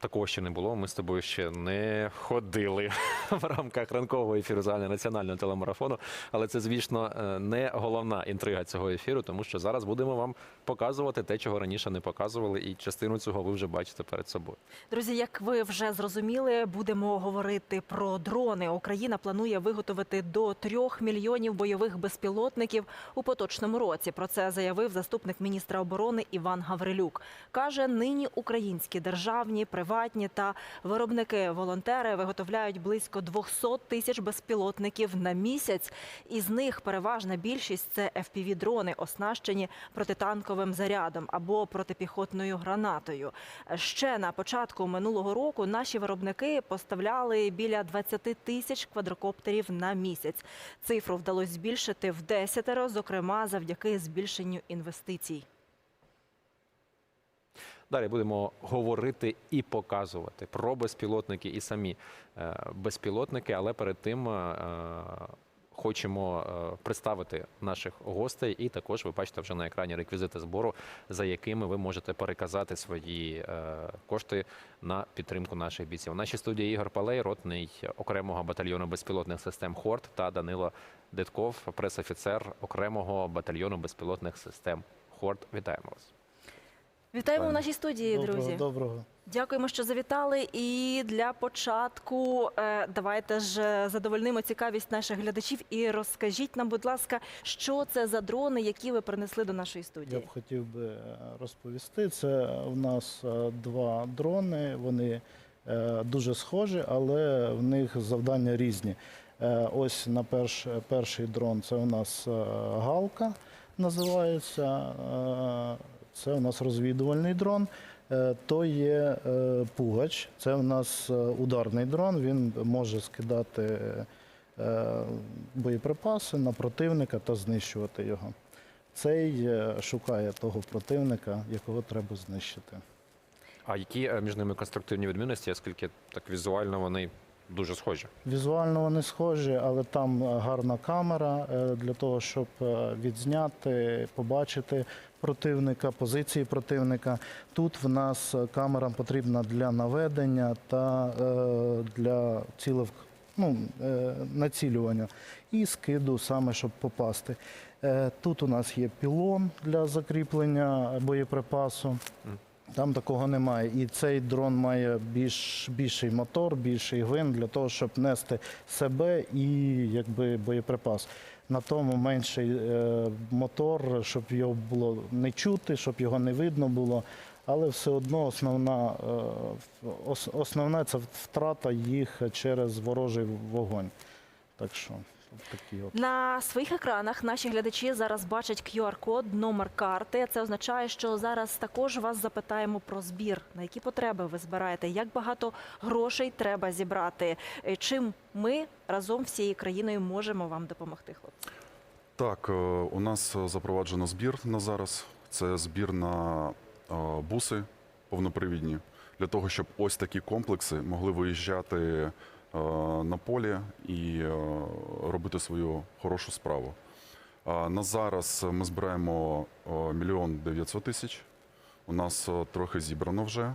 такого ще не було. Ми з тобою ще не ходили в рамках ранкового ефіру загального національного телемарафону. Але це, звісно, е, не головна інтрига цього ефіру, тому що зараз будемо вам показувати те, чого раніше не показували, і частину цього ви вже бачите перед собою. Друзі, як ви вже зрозуміли, будемо говорити про дрони. Україна планує виготовити до трьох мільйонів бойових безпілотників у поточному році. Про це заявив заступник міністра оборони Іван Гаврилюк. каже, нині українські державні, приватні та виробники-волонтери виготовляють близько 200 тисяч безпілотників на місяць. Із них переважна більшість це fpv дрони оснащені протитанковим зарядом або протипіхотною гранатою. Ще на початку минулого року наші виробники поставляли біля 20 тисяч квадрокоптерів на місяць. Цифру вдалося збільшити в десятеро, зокрема завдяки збільшенню інвестицій. Далі будемо говорити і показувати про безпілотники і самі е, безпілотники, але перед тим е, хочемо е, представити наших гостей. І також ви бачите вже на екрані реквізити збору, за якими ви можете переказати свої кошти на підтримку наших бійців. У нашій студії Ігор Палей, ротний окремого батальйону безпілотних систем Хорт та Данило Детков, пресофіцер окремого батальйону безпілотних систем Хорт. Вітаємо вас. Вітаємо в нашій студії, доброго, друзі. Доброго. Дякуємо, що завітали. І для початку е, давайте ж е, задовольнимо цікавість наших глядачів і розкажіть нам, будь ласка, що це за дрони, які ви принесли до нашої студії. Я б хотів би е, розповісти. Це у нас два дрони. Вони дуже схожі, але в них завдання різні. Ось на перш, перший дрон це у нас галка називається. Це у нас розвідувальний дрон. Е, То є е, пугач. Це у нас е, ударний дрон. Він може скидати боєприпаси на противника та знищувати його. Цей шукає того противника, якого треба знищити. А які між ними конструктивні відмінності, оскільки так візуально вони дуже схожі? Візуально вони схожі, але там е, гарна камера е, для того, щоб е, відзняти, побачити противника, позиції противника. Тут в нас камера потрібна для наведення та для цілив, ну, націлювання і скиду саме, щоб попасти. Тут у нас є пілон для закріплення боєприпасу. Там такого немає. І цей дрон має більш, більший мотор, більший гвинт для того, щоб нести себе і якби боєприпас. На тому менший е, мотор, щоб його було не чути, щоб його не видно було. Але все одно основна, е, ос, основна це втрата їх через ворожий вогонь. Так що. На своїх екранах наші глядачі зараз бачать QR-код, номер карти. Це означає, що зараз також вас запитаємо про збір. На які потреби ви збираєте? Як багато грошей треба зібрати? Е, Чим ми разом всією країною можемо вам допомогти, хлопці? Так, е, у нас е, запроваджено збір на зараз. Це збір на буси повнопривідні для того, щоб ось такі комплекси могли виїжджати на полі і е, робити свою хорошу справу. На зараз ми збираємо е, мільйон дев'ятсот тисяч. У нас е, трохи зібрано вже.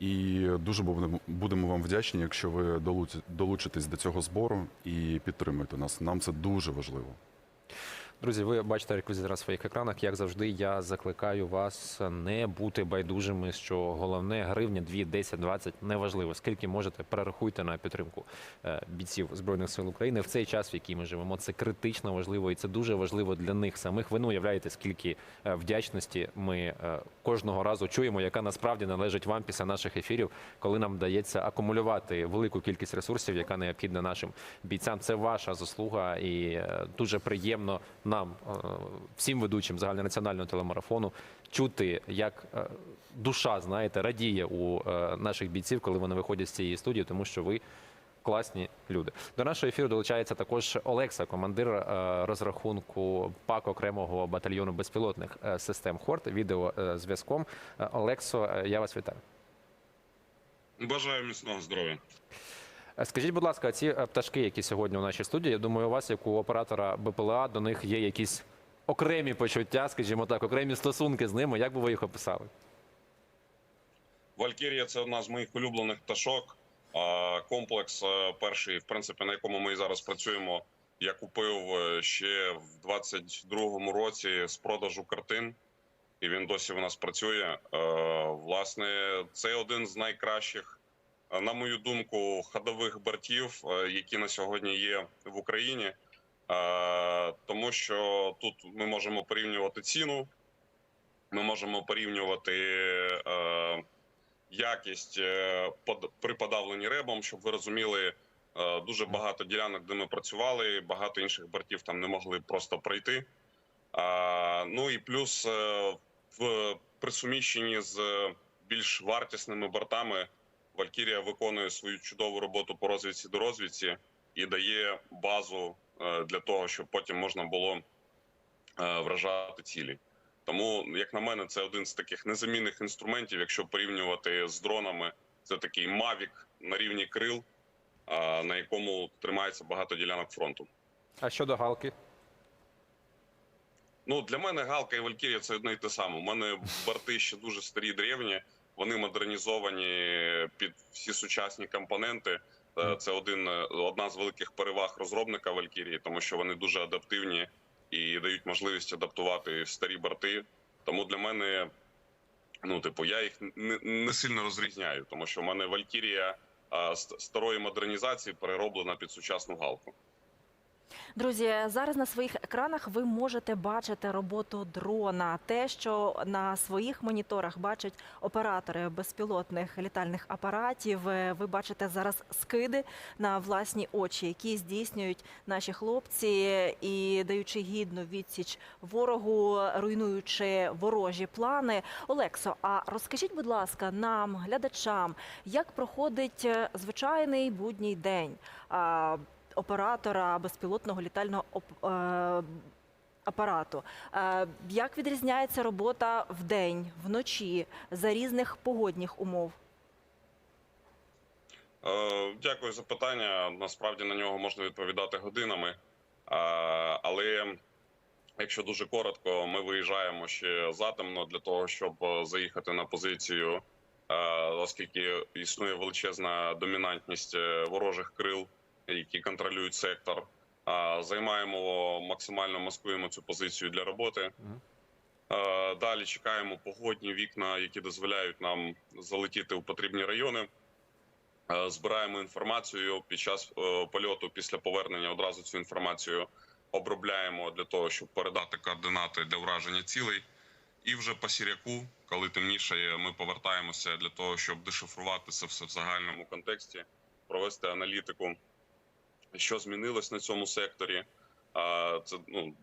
І дуже будемо вам вдячні, якщо ви долучитесь до цього збору і підтримуєте нас. Нам це дуже важливо. Друзі, ви бачите реквізит на своїх екранах. Як завжди, я закликаю вас не бути байдужими, що головне гривня 2, 10, 20, неважливо. Скільки можете, перерахуйте на підтримку е, бійців Збройних сил України в цей час, в який ми живемо. Це критично важливо і це дуже важливо для них самих. Ви не уявляєте, скільки е, вдячності ми е, кожного разу чуємо, яка насправді належить вам після наших ефірів, коли нам вдається акумулювати велику кількість ресурсів, яка необхідна нашим бійцям. Це ваша заслуга, і дуже приємно нам, е, всім ведучим загальнонаціонального телемарафону, чути, як е, душа, знаєте, радіє у е, наших бійців, коли вони виходять з цієї студії, тому що ви. Класні люди. До нашого ефіру долучається також Олекса, командир розрахунку ПАК окремого батальйону безпілотних систем Хорт, відеозв'язком. Олексо, я вас вітаю. Бажаю міцного здоров'я. Е, Скажіть, будь ласка, ці е, пташки, які сьогодні у нашій студії, я думаю, у вас, як у оператора БПЛА, до них є якісь окремі почуття, скажімо так, окремі стосунки з ними. Як би ви їх описали? Валькірія це одна з моїх улюблених пташок. Комплекс е, перший, в принципі, на якому ми зараз працюємо. Я купив ще в 22-му році з продажу картин, і він досі в нас працює. Власне, це один з найкращих, на мою думку, ходових бортів, е, які на сьогодні є в Україні. Е, Тому що тут ми можемо порівнювати ціну, ми можемо порівнювати е, якість е, при подавленні ребом, щоб ви розуміли. е, Дуже багато ділянок, де ми працювали, багато інших бортів там не могли просто пройти. Ну і плюс е, в при суміщенні з більш вартісними бортами Валькірія виконує свою чудову роботу по розвідці до розвідці і дає базу е, для того, щоб потім можна було е, вражати цілі. Тому, як на мене, це один з таких незамінних інструментів, якщо порівнювати з дронами, це такий мавік на рівні крил, на якому тримається багато ділянок фронту. А щодо галки? Ну для мене Галка і Валькірія це одне й те саме. У мене борти ще дуже старі, древні. Вони модернізовані під всі сучасні компоненти. Е, Це один е, одна з великих переваг розробника Валькірії, тому що вони дуже адаптивні і дають можливість адаптувати старі борти. Тому для мене, ну типу, я їх не, не сильно розрізняю, тому що в мене Валькірія а, старої модернізації перероблена під сучасну галку. Друзі, зараз на своїх екранах ви можете бачити роботу дрона. Те, що на своїх моніторах бачать оператори безпілотних літальних апаратів. Е, Ви бачите зараз скиди на власні очі, які здійснюють наші хлопці і даючи гідну відсіч ворогу, руйнуючи ворожі плани. Олексо, а розкажіть, будь ласка, нам, глядачам, як проходить е, звичайний будній день? Оператора безпілотного літального е, апарату. Е, Як відрізняється робота вдень, вночі, за різних погодних умов? Е, Дякую за питання. Насправді на нього можна відповідати годинами. Але якщо дуже коротко, ми виїжджаємо ще затемно для того, щоб заїхати на позицію, оскільки існує величезна домінантність ворожих крил, які контролюють сектор. Займаємо максимально маскуємо цю позицію для роботи. Далі чекаємо погодні вікна, які дозволяють нам залетіти в потрібні райони. Збираємо інформацію під час е, польоту. Після повернення одразу цю інформацію обробляємо для того, щоб передати координати для враження цілей. І вже по сіряку, коли темніше, ми повертаємося для того, щоб дешифрувати це все в загальному контексті, провести аналітику, що змінилось на цьому секторі. Це ну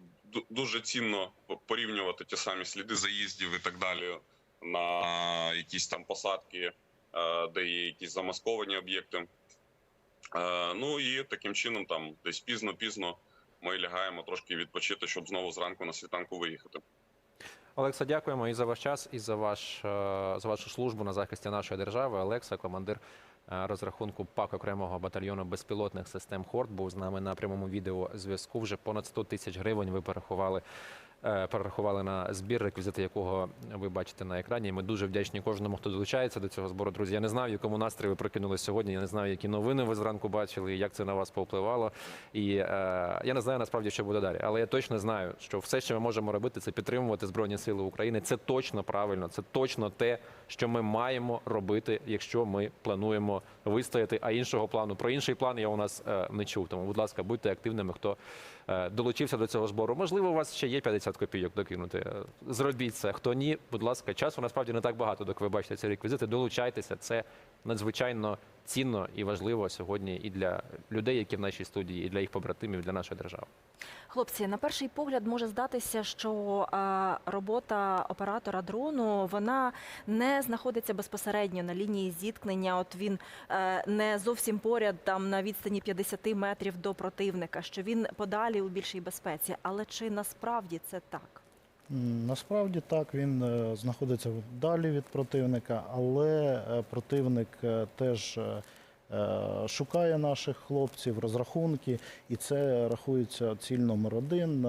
дуже цінно порівнювати ті самі сліди заїздів і так далі на якісь там посадки, е, де є якісь замасковані об'єкти. Е, Ну і таким чином, там десь пізно-пізно ми лягаємо трошки відпочити, щоб знову зранку на світанку виїхати. Олекса, дякуємо і за ваш час, і за ваш е, за вашу службу на захисті нашої держави. Олекса, командир розрахунку ПАК окремого батальйону безпілотних систем Хорт, був з нами на прямому відео зв'язку. Вже понад 100 тисяч гривень ви перерахували. Е, Перерахували на збір, реквізити якого ви бачите на екрані. Ми дуже вдячні кожному, хто долучається до цього збору. Друзі, я не знаю, якому настрої ви прокинулись сьогодні. Я не знаю, які новини ви зранку бачили, як це на вас повпливало. І е, я не знаю насправді, що буде далі. Але я точно знаю, що все, що ми можемо робити, це підтримувати Збройні Сили України. Це точно правильно, це точно те, що ми маємо робити, якщо ми плануємо вистояти. А іншого плану про інший план я у нас е, не чув. Тому, будь ласка, будьте активними, хто е, долучився до цього збору. Можливо, у вас ще є 50 копійок докинути. Зробіть це. Хто ні, будь ласка, часу насправді не так багато, доки ви бачите ці реквізити. Долучайтеся. Це надзвичайно цінно і важливо сьогодні і для людей, які в нашій студії, і для їх побратимів, і для нашої держави. Хлопці, на перший погляд може здатися, що е, робота оператора дрону вона не знаходиться безпосередньо на лінії зіткнення. От він е, не зовсім поряд, там на відстані 50 метрів до противника, що він подалі у більшій безпеці. Але чи насправді це так? Насправді так, він е, знаходиться далі від противника, але е, противник е, теж шукає наших хлопців, розрахунки, і це рахується ціль номер один.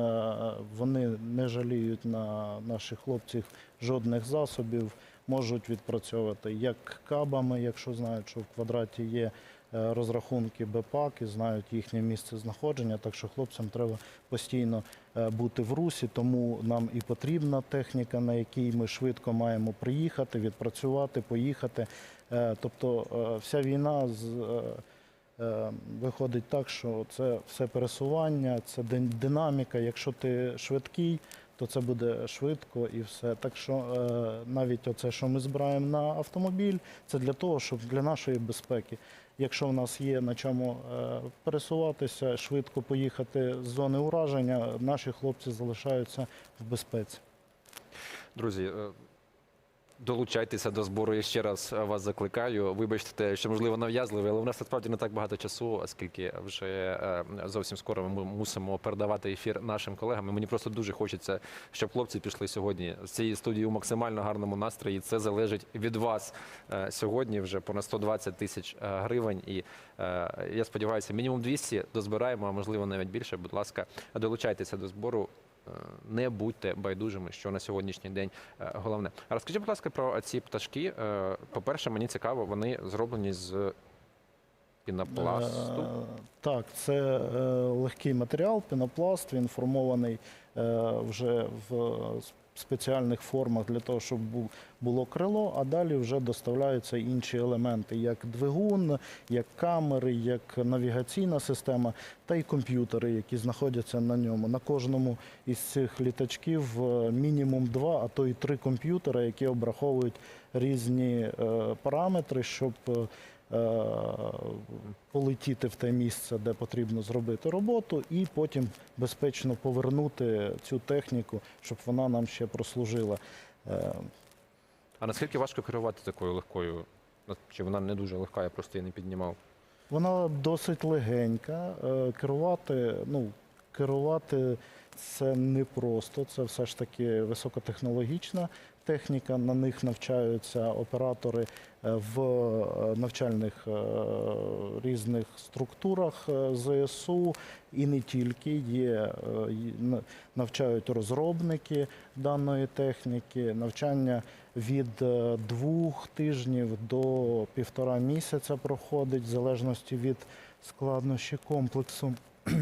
Вони не жаліють на наших хлопців жодних засобів. можуть відпрацьовувати як кабами, якщо знають, що в квадраті є розрахунки БПАК і знають їхнє місце знаходження. Так що хлопцям треба постійно е, бути в русі, тому нам і потрібна техніка, на якій ми швидко маємо приїхати, відпрацювати, поїхати. Е, Тобто е, вся війна е, е, Виходить так, що це все пересування, це дин- динаміка. Якщо ти швидкий, то це буде швидко і все. Так що е, навіть оце, що ми збираємо на автомобіль, це для того, щоб для нашої безпеки. Якщо в нас є на чому е, пересуватися, швидко поїхати з зони ураження, наші хлопці залишаються в безпеці. Друзі, е, долучайтеся до збору. Я ще раз е, вас закликаю. Вибачте, що можливо нав'язливе, але у нас насправді не так багато часу, оскільки вже е, зовсім скоро ми мусимо передавати ефір нашим колегам. Мені просто дуже хочеться, щоб хлопці пішли сьогодні з цієї студії у максимально гарному настрої. Це залежить від вас Е, сьогодні. Вже понад 120 тисяч гривень. І я сподіваюся, мінімум 200 дозбираємо, а можливо навіть більше. Будь ласка, долучайтеся до збору. Е, Не будьте байдужими, що на сьогоднішній день е, головне. Розкажіть, будь ласка, про ці пташки. Е, По-перше, мені цікаво, вони зроблені з пінопласту. Так, це легкий матеріал, пінопласт, він формований вже в спеціальних формах для того, щоб було крило, а далі вже доставляються інші елементи, як двигун, як камери, як навігаційна система та й комп'ютери, які знаходяться на ньому. На кожному із цих літачків е, мінімум два, а то й три комп'ютери, які обраховують різні е, параметри, щоб е, полетіти в те місце, де потрібно зробити роботу, і потім безпечно повернути цю техніку, щоб вона нам ще прослужила. Е, А наскільки важко керувати такою легкою? Чи вона не дуже легка, я просто її не піднімав. Вона досить легенька. Е, Керувати, ну, керувати це непросто, це все ж таки високотехнологічна техніка. На них навчаються оператори е, в е, навчальних е, різних структурах ЗСУ і не тільки є навчають розробники даної техніки, навчання від двох тижнів до півтора місяця проходить, в залежності від складнощі комплексу.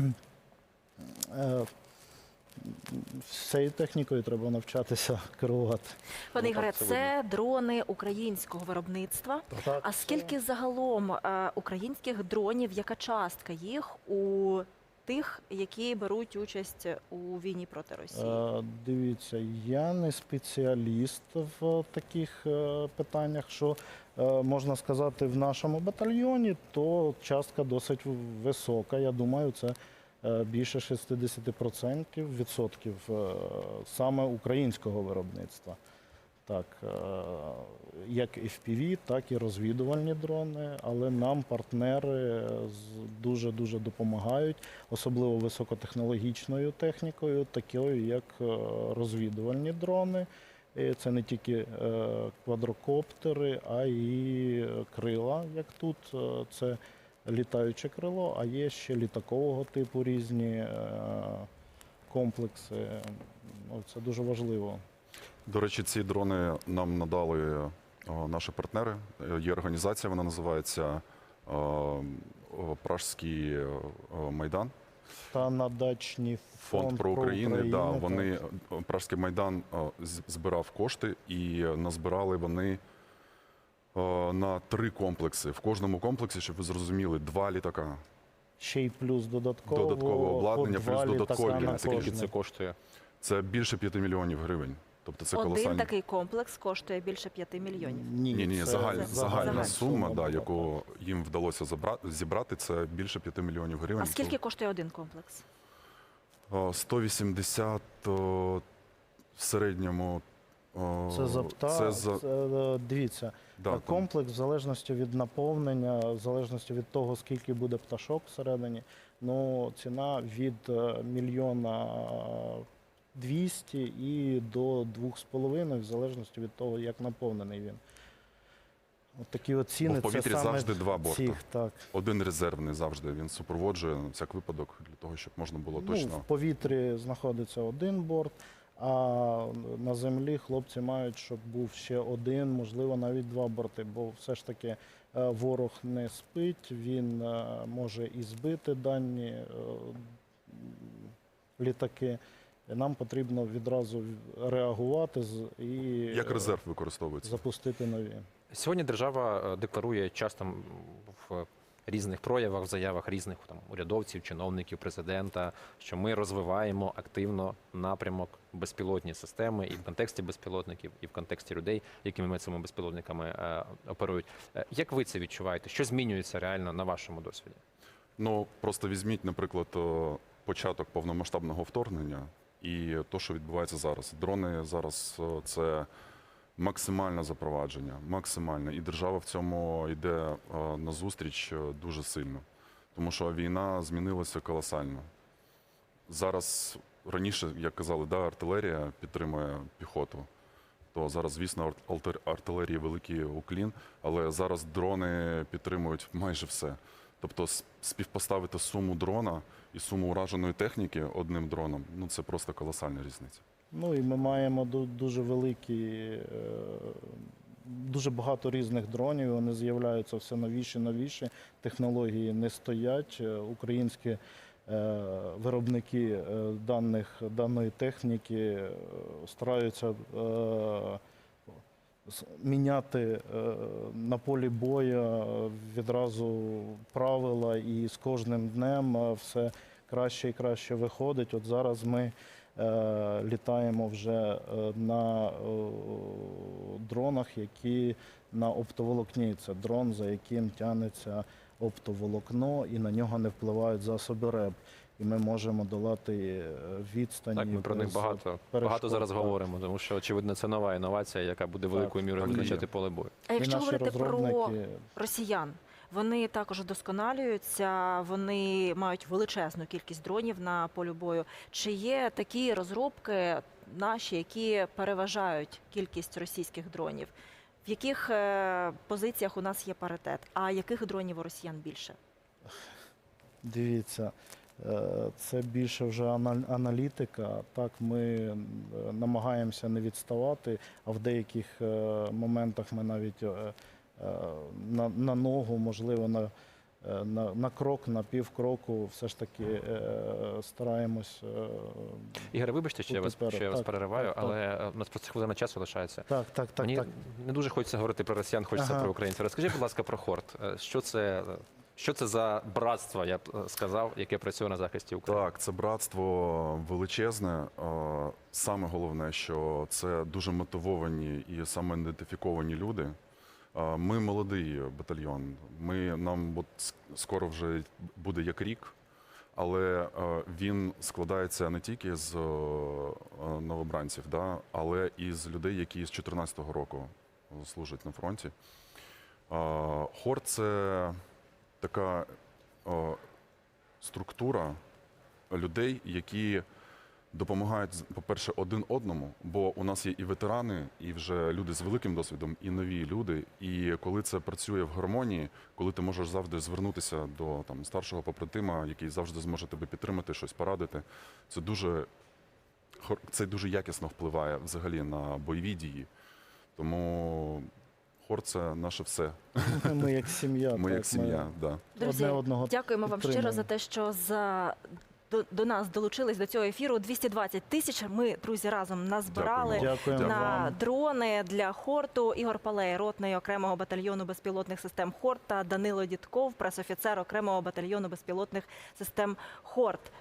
З цією технікою треба навчатися керувати. Пане Ну, Ігоре, це дрони українського виробництва. Так, А скільки загалом е, українських дронів, яка частка їх у тих, які беруть участь у війні проти Росії? Е, Дивіться, я не спеціаліст в таких е, питаннях, що можна сказати, в нашому батальйоні, то частка досить висока. Я думаю, це більше 60% відсотків е, саме українського виробництва. Так, е, як FPV, так і розвідувальні дрони, але нам партнери дуже-дуже допомагають, особливо високотехнологічною технікою, такою як е, розвідувальні дрони. Це не тільки е, квадрокоптери, а й е, крила, як тут. Е, Це літаюче крило, а є ще літакового типу різні е, комплекси. Ну, Це дуже важливо. До речі, ці дрони нам надали наші партнери. Е, Є організація, вона називається Пражський майдан. Та на дачні Фонд про Україну. Да, вони Пражський майдан збирав кошти і назбирали вони на три комплекси. В кожному комплексі, щоб ви зрозуміли, два літака. ще й плюс додатково, Додаткове обладнання, плюс додаткові. Скільки це коштує? Це більше 5 мільйонів гривень. Тобто це Один колосальні. такий комплекс коштує більше 5 мільйонів. Ні, Ні, ні, це загальна, загальна загальна сума, да, яку їм вдалося забрати, зібрати, це більше 5 мільйонів гривень. А скільки коштує один комплекс? 180 в середньому. Це за птах. Це за, е, дивіться, да, там, комплекс в залежності від наповнення, в залежності від того, скільки буде пташок всередині. Ну, ціна від е, мільйона двісті і до двох з половиною, в залежності від того, як наповнений він. От такі от ціни. Бо в повітрі це саме завжди два борти. Цих, так. один резервний завжди. Він супроводжує на всяк випадок для того, щоб можна було Ну, точно. в повітрі знаходиться один борт, А на землі хлопці мають, щоб був ще один, можливо, навіть два борти, бо все ж таки е, ворог не спить, він е, може і збити дані е, літаки. Нам потрібно відразу реагувати з- і Як резерв використовується? запустити нові. Сьогодні держава декларує часто в різних проявах, заявах різних там урядовців, чиновників, президента, що ми розвиваємо активно напрямок безпілотні системи і в контексті безпілотників, і в контексті людей, якими цими безпілотниками е, оперують. Е, Як ви це відчуваєте? Що змінюється реально на вашому досвіді? Ну просто візьміть, наприклад, початок повномасштабного вторгнення і то, що відбувається зараз. Дрони зараз це максимальне запровадження, максимальне. І держава в цьому йде о, назустріч дуже сильно, тому що війна змінилася колосально. Зараз раніше, як казали, да, артилерія підтримує піхоту. То зараз, звісно, артилерії великий уклін, але зараз дрони підтримують майже все. Тобто співпоставити суму дрона і суму ураженої техніки одним дроном ну це просто колосальна різниця. Ну і ми маємо ду- дуже великі, е, дуже багато різних дронів. Вони з'являються все новіші, новіші. Технології не стоять. Е, Українські е, виробники даних, даної техніки стараються міняти на полі бою відразу правила, і з кожним днем все краще і краще виходить. От зараз ми літаємо вже е, на е, дронах, які на оптоволокні. Це дрон, за яким тягнеться оптоволокно, і на нього не впливають засоби РЕБ. І ми можемо долати е, відстані. Так, ми про них багато, багато зараз говоримо, тому що очевидно це нова інновація, яка буде великою мірою визначати поле бою. А якщо наші говорити про розробники росіян, вони також вдосконалюються, вони мають величезну кількість дронів на полі бою. Чи є такі розробки наші, які переважають кількість російських дронів? В яких е, позиціях у нас є паритет? А яких дронів у росіян більше? Дивіться, е, це більше вже аналітика. Так, ми е, намагаємося не відставати, а в деяких моментах ми навіть на, на ногу, можливо, на, е, на, на крок, на півкроку, все ж таки е, стараємось. е, Ігоре, вибачте, що я вас, що я вас так, перериваю, так, так. але е, у нас просто хвилина часу лишається. Так, так, так, Мені так. не дуже хочеться говорити про росіян, хочеться Ага. про українців. Розкажіть, будь ласка, про хорт. Е, Що це, що це за братство, я б е, сказав, яке працює на захисті України? Так, це братство величезне. Е, Саме головне, що це дуже мотивовані і самоідентифіковані люди. Е, Ми молодий батальйон. Ми нам от скоро вже буде як рік, але е, він складається не тільки з е, новобранців, да, але і з людей, які з 2014 року служать на фронті. Е, Хор це така е, структура людей, які допомагають, з- по-перше, один одному, бо у нас є і ветерани, і вже люди з великим досвідом, і нові люди. І коли це працює в гармонії, коли ти можеш завжди звернутися до там старшого побратима, який завжди зможе тебе підтримати, щось порадити, це дуже це дуже якісно впливає взагалі на бойові дії. Тому хор це наше все. Ми як сім'я. Ми так, як сім'я. Да. Друзі, одне одного дякуємо вам щиро за те, що за до, до нас долучились до цього ефіру. 220 тисяч. Ми, друзі, разом назбирали. Дякуємо. Дякуємо на вам. дрони для хорту Ігор Палей, ротний окремого батальйону безпілотних систем Хорт та Данило Дідков, пресофіцер окремого батальйону безпілотних систем Хорт.